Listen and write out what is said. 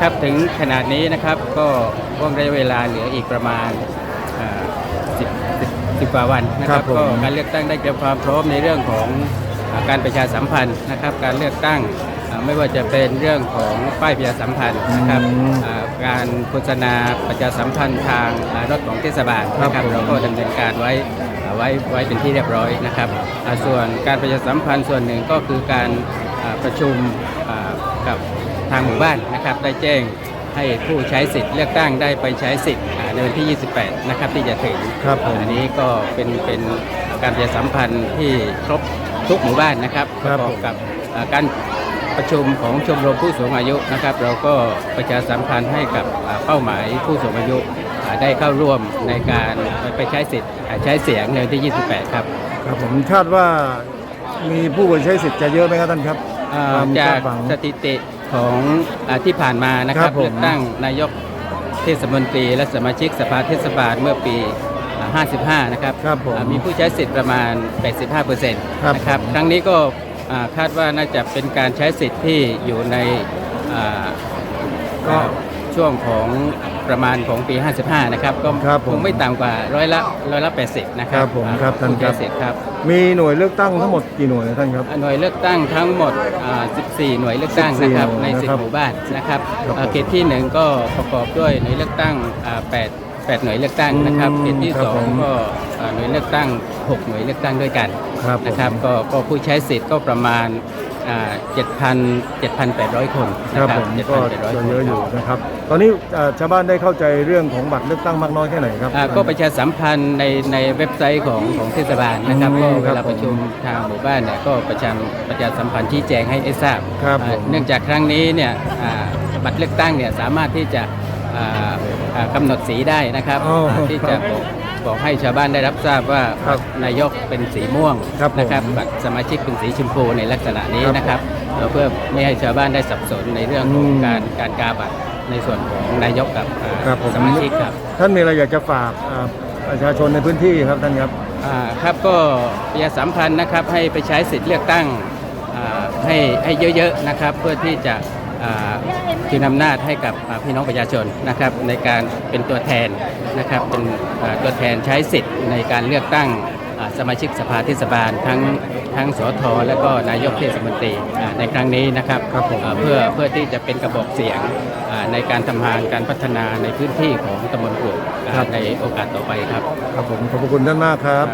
ครับถึงขนาดนี้นะครับก็ว่างระยะเวลาเหลืออีกประมาณสิบสิบกว่าวันนะคครัรับบผมก็การเลือกตั้งได้เตรียมความพร้อมในเรื่องของอ่าการประชาสัมพันธ์นะครับ การเลือกตั้งอ่าไม่ว่าจะเป็นเรื่องของป้ายประชาสัมพันธ์นะครับอืมอ่าการโฆษณาประชาสัมพันธ์ทางอ่ารถของเทศบาลนะคครัรับบผมเราก็ดำเนินการไว้อ่าไว้ไว้เป็นที่เรียบร้อยนะครับอ่าส่วนการประชาสัมพันธ์ส่วนหนึ่งก็คือการอ่าประชุมอ่ากับ ทางหมู่บ้านนะครับได้แจ้งให้ผู้ใช้สิทธิ์เลือกตั้งได้ไปใช้สิทธิ์อ่าในวันที่ 28 นะครับที่จะถึงครับผมอันนี้ก็เป็นเป็นการประชาสัมพันธ์ที่ครบทุกหมู่บ้านนะครับคปรับระกอบกับอ่าการประชุมของชมรมผู้สูงอายุนะครับ เราก็ประชาสัมพันธ์ให้กับอ่าเป้าหมายผู้สูงอายุอ่าได้เข้าร่วมในการไปใช้สิทธิ์อ่าใช้เสียงในวันที่ 28 ครับครับผมคาดว่ามีผู้ไปใช้สิทธิ์จะเยอะไหมครับท่านครับอ่าความจาคากดหวังสถิติ ของอาที่ผ่านมานะคครัรับบผมเลือกตั้งนายกเทศมนตรี และสมาชิกสภาเทศบาลเมื่อปีอ่า55 นะครับครับผมอ่ามีผู้ใช้สิทธิ์ประมาณ 85%นครับะครับครั้งนี้ก็อ่าคาดว่าน่าจะเป็นการใช้สิทธิ์ที่อยู่ในอ่าก็อ่า ช่วงของประมาณของปี 55 นะครับ ก็ครับผมคงไม่ต่ำกว่าร้อยละร้อยละ 80 นะครัครับผมอ่ครับท่านผู้ครัใช้บสิทธิ์ครับมีหน่วยเลือกตั้งทั้งหมดกี่หน่วยท่านครับ หน่วยเลือกตั้งทั้งหมดอ่า14 หน่วยเลือกตั้งนะครับ14ในหน่วยนะครับ10 หมู่บ้านนะครับครับอ่าผมเขตที่หนึ่งก็ประกอบด้วยหน่วยเลือกตั้งอ่า8 8 หน่วยเลือกตั้งนะครับ อืมเขตที่ ครับสองผมก็อ่าหน่วยเลือกตั้ง 6 หน่วยเลือกตั้งด้วยกันครับผมนะครับ ก็ก็ผู้ใช้สิทธิ์ก็ประมาณ อ่า7,000 7,800 คนคนะรับครัผมก็7,800จะคนเยอะอยู่นะครับ ตอนนี้เอ่อชาวบ้านได้เข้าใจเรื่องของบัตรเลือกตั้งมากน้อยแค่ไหนครับ อ่าก็ประชาสัมพันธ์ในในเว็บไซต์ของของเทศบาลนะครับอืก็มเวครัลาบผมประชุมทางหมู่บ้านเนี่ยก็ประชาประชาสัมพันธ์ชี้แจงให้ได้ทราบครับอ่าผม เนื่องจากครั้งนี้เนี่ยอ่าบัตรเลือกตั้งเนี่ยสามารถที่จะอ่าอ่า กำหนดสีได้นะครับอ๋ออ่าที่จะบอกบอกให้ชาวบ้านได้รับทราบว่าครับนายกเป็นสีม่วงครับผมนะครับบัตรสมาชิกเป็นสีชมพูในลักษณะนี้ครับนะครับเอ่อเพื่อไม่ให้ชาวบ้านได้สับสนในเรื่องของอืม การการกาบัตรในส่วนของนายกกับอ่าครับผมสมาชิกครับ ท่านมีอะไรอยากจะฝากอ่าประชาชนในพื้นที่ครับท่านครับ อ่าครับก็ประชาสัมพันธ์นะครับให้ไปใช้สิทธิ์เลือกตั้งอ่าให้ให้เยอะๆนะครับ เพื่อที่จะอ่า คืนอำนาจให้กับอ่าพี่น้องประชาชนนะครับในการเป็นตัวแทนนะครับเป็นอ่าตัวแทนใช้สิทธิ์ในการเลือกตั้งอ่าสมาชิกสภาเทศบาลทั้งทั้งสทและก็นายกเทศมนตรีอ่าในครั้งนี้นะครับครับผมอ่าเพื่อเพื่อที่จะเป็นกระบอกเสียงอ่าในการทำงานการพัฒนาในพื้นที่ของตำบลกลุ่มอ่าในโอกาสต่อไปครับ ครับผมขอบพระคุณท่านมากครับ